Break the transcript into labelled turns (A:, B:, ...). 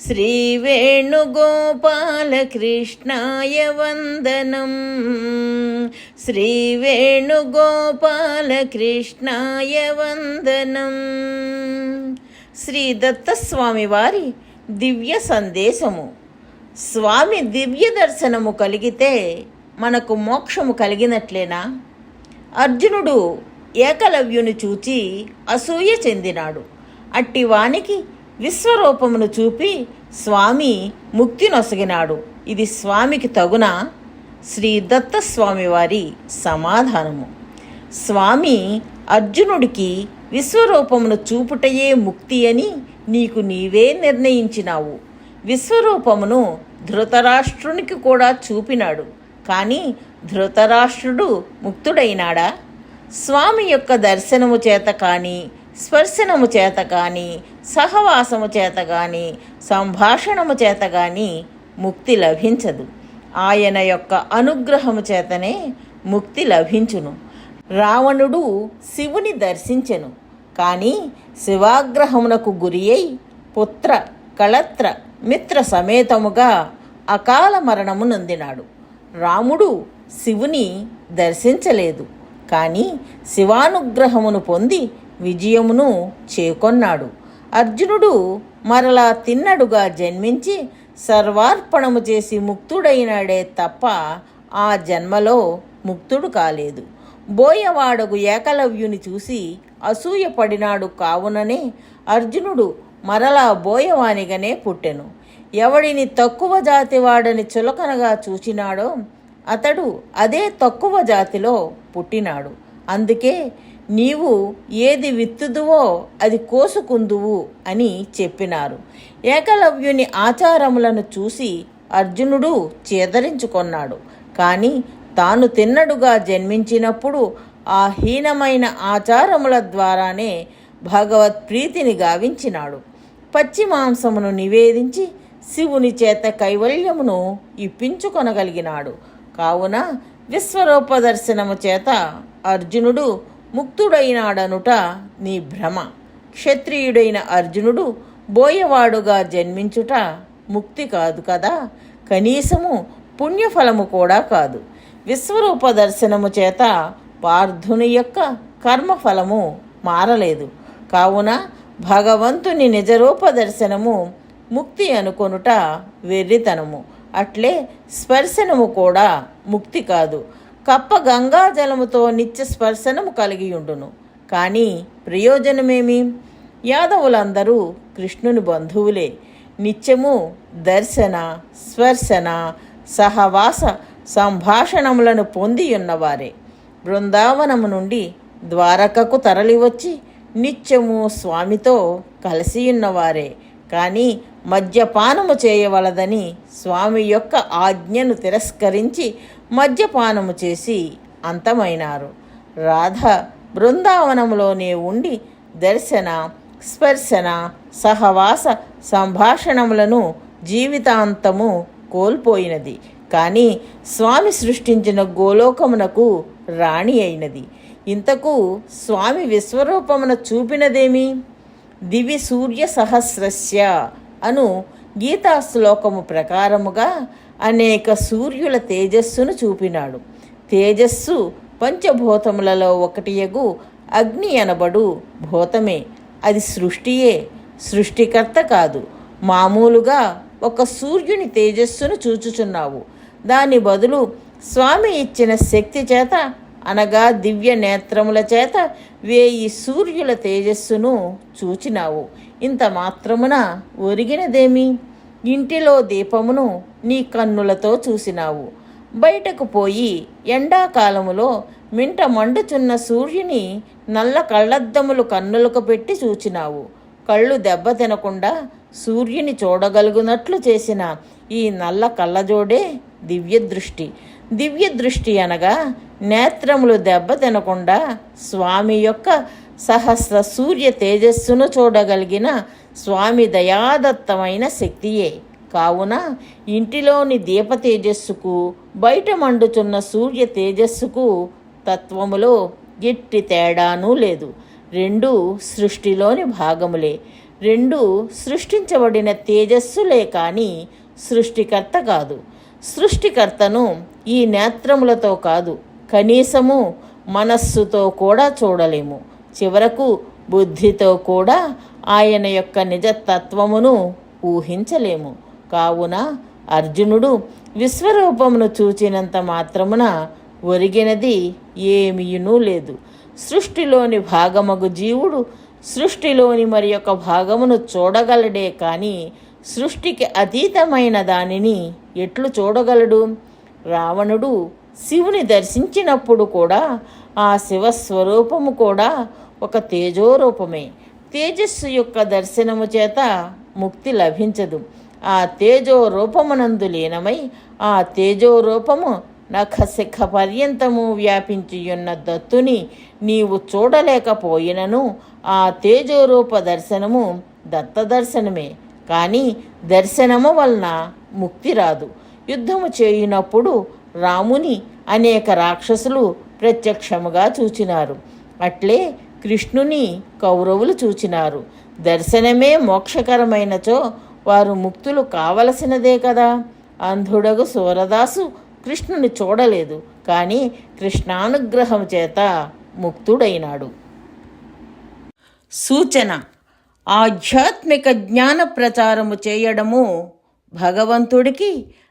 A: श्रीवेणुगोपालकृष्णाय वन्दनम् శ్రీవేణుగోపాలకృష్ణాయ వందనం శ్రీ దత్తస్వామి వారి దివ్య సందేశము స్వామి దివ్య దర్శనము కలిగితే మనకు మోక్షము కలిగినట్లేనా అర్జునుడు ఏకలవ్యుని చూచి అసూయ చెందినాడు అట్టి వానికి విశ్వరూపమును చూపి స్వామి ముక్తి నొసగినాడు ఇది స్వామికి తగున శ్రీ దత్తస్వామి వారి సమాధానము. స్వామి అర్జునుడికి విశ్వరూపమును చూపుటయే ముక్తి అని నీకు నీవే నిర్ణయించినావు. విశ్వరూపమును ధృతరాష్ట్రునికి కూడా చూపినాడు. కానీ ధృతరాష్ట్రుడు ముక్తుడైనాడా? స్వామి యొక్క దర్శనము చేత కానీ స్పర్శనము చేత కానీ సహవాసము చేత కానీ సంభాషణము చేత కానీ ముక్తి లభించదు. ఆయన యొక్క అనుగ్రహము చేతనే ముక్తి లభించును. రావణుడు శివుని దర్శించెను. కానీ శివాగ్రహమునకు గురి అయి పుత్ర కళత్ర మిత్ర సమేతముగా అకాల మరణము నొందినాడు. రాముడు శివుని దర్శించలేదు. కానీ శివానుగ్రహమును పొంది విజయమును చేకొన్నాడు. అర్జునుడు మరలా తిన్నడుగా జన్మించి సర్వార్పణము చేసి ముక్తుడైనాడే తప్ప ఆ జన్మలో ముక్తుడు కాలేదు. బోయవాడగు ఏకలవ్యుని చూసి అసూయపడినాడు కావుననే అర్జునుడు మరలా బోయవానిగానే పుట్టెను. ఎవడిని తక్కువ జాతివాడని చులకనగా చూచినాడో అతడు అదే తక్కువ జాతిలో పుట్టినాడు. అందుకే నీవు ఏది విత్తుదువో అది కోసుకుందువు అని చెప్పినారు. ఏకలవ్యుని ఆచారములను చూసి అర్జునుడు చేదరించుకొన్నాడు. కానీ తాను తిన్నడుగా జన్మించినప్పుడు ఆ హీనమైన ఆచారముల ద్వారానే భగవత్ ప్రీతిని గావించినాడు. పచ్చి మాంసమును నివేదించి శివుని చేత కైవల్యమును ఇప్పించుకొనగలిగినాడు. కావున విశ్వరూప దర్శనము చేత అర్జునుడు ముక్తుడైనాడనుట నీ భ్రమ. క్షత్రియుడైన అర్జునుడు బోయవాడుగా జన్మించుట ముక్తి కాదు కదా. కనీసము పుణ్యఫలము కూడా కాదు. విశ్వరూప దర్శనము చేత పార్థుని యొక్క కర్మఫలము మారలేదు. కావున భగవంతుని నిజరూప దర్శనము ముక్తి అనుకొనుట వెర్రితనము. అట్లే స్పర్శనము కూడా ముక్తి కాదు. కప్ప గంగా జలముతో నిత్య స్పర్శనము కలిగి ఉండును కానీ ప్రయోజనమేమి? యాదవులందరూ కృష్ణుని బంధువులే. నిత్యము దర్శన స్పర్శన సహవాస సంభాషణములను పొంది ఉన్నవారే బృందావనము నుండి ద్వారకకు తరలివచ్చి నిత్యము స్వామితో కలిసి ఉన్నవారే కానీ మద్యపానము చేయవలదని స్వామి యొక్క ఆజ్ఞను తిరస్కరించి మద్యపానము చేసి అంతమైనారు. రాధ బృందావనములోనే ఉండి దర్శన స్పర్శన సహవాస సంభాషణములను జీవితాంతము కోల్పోయినది. కానీ స్వామి సృష్టించిన గోలోకమునకు రాణి అయినది. ఇంతకు స్వామి విశ్వరూపమున చూపినదేమి? దివి సూర్య సహస్రస్య అను గీతా శ్లోకము ప్రకారముగా అనేక సూర్యుల తేజస్సును చూపినాడు. తేజస్సు పంచభూతములలో ఒకటియగు అగ్ని అనబడు భూతమే. అది సృష్టియే. సృష్టికర్త కాదు. మామూలుగా ఒక సూర్యుని తేజస్సును చూచుచున్నావు. దాని బదులు స్వామి ఇచ్చిన శక్తి చేత అనగా దివ్య నేత్రముల చేత వేయి సూర్యుల తేజస్సును చూచినావు. ఇంత మాత్రమున ఒరిగినదేమి? ఇంటిలో దీపమును నీ కన్నులతో చూసినావు. బయటకు పోయి ఎండాకాలములో మింట మండుచున్న సూర్యుని నల్ల కళ్ళద్దములు కన్నులకు పెట్టి చూచినావు. కళ్ళు దెబ్బ తినకుండా సూర్యుని చూడగలుగునట్లు చేసిన ఈ నల్ల కళ్ళజోడే దివ్య దృష్టి దివ్య దృష్టి అనగా నేత్రములు దెబ్బతినకుండా స్వామి యొక్క సహస్ర సూర్య తేజస్సును చూడగలిగిన స్వామి దయాదత్తమైన శక్తియే. కావున ఇంటిలోని దీప తేజస్సుకు బయట మండుచున్న సూర్య తేజస్సుకు తత్వములో ఎట్టి తేడానూ లేదు. రెండు సృష్టిలోని భాగములే. రెండు సృష్టించబడిన తేజస్సులే కానీ సృష్టికర్త కాదు. సృష్టికర్తను ఈ నేత్రములతో కాదు కనీసము మనస్సుతో కూడా చూడలేము. చివరకు బుద్ధితో కూడా ఆయన యొక్క నిజతత్వమును ఊహించలేము. కావున అర్జునుడు విశ్వరూపమును చూచినంత మాత్రమున ఒరిగినది ఏమీయునూ లేదు. సృష్టిలోని భాగమగు జీవుడు సృష్టిలోని మరి యొక్క భాగమును చూడగలడే కానీ సృష్టికి అతీతమైన దానిని ఎట్లు చూడగలడు? రావణుడు శివుని దర్శించినప్పుడు కూడా ఆ శివస్వరూపము కూడా ఒక తేజోరూపమే. తేజస్సు యొక్క దర్శనము చేత ముక్తి లభించదు. ఆ తేజో రూపమునందు లీనమై ఆ తేజో రూపము నఖశిఖ పర్యంతము వ్యాపించియున్న దత్తుని నీవు చూడలేకపోయినను ఆ తేజోరూప దర్శనము దత్త దర్శనమే కానీ దర్శనము వలన ముక్తి రాదు. యుద్ధము చేయునప్పుడు రాముని అనేక రాక్షసులు ప్రత్యక్షముగా చూచినారు. అట్లే కృష్ణుని కౌరవులు చూచినారు. దర్శనమే మోక్షకరమైనచో వారు ముక్తులు కావలసినదే కదా. అంధుడగు సూరదాసు కృష్ణుని చూడలేదు. కానీ కృష్ణానుగ్రహం చేత ముక్తుడైనాడు. సూచన. ఆధ్యాత్మిక జ్ఞాన ప్రచారము చేయడము భగవంతుడికి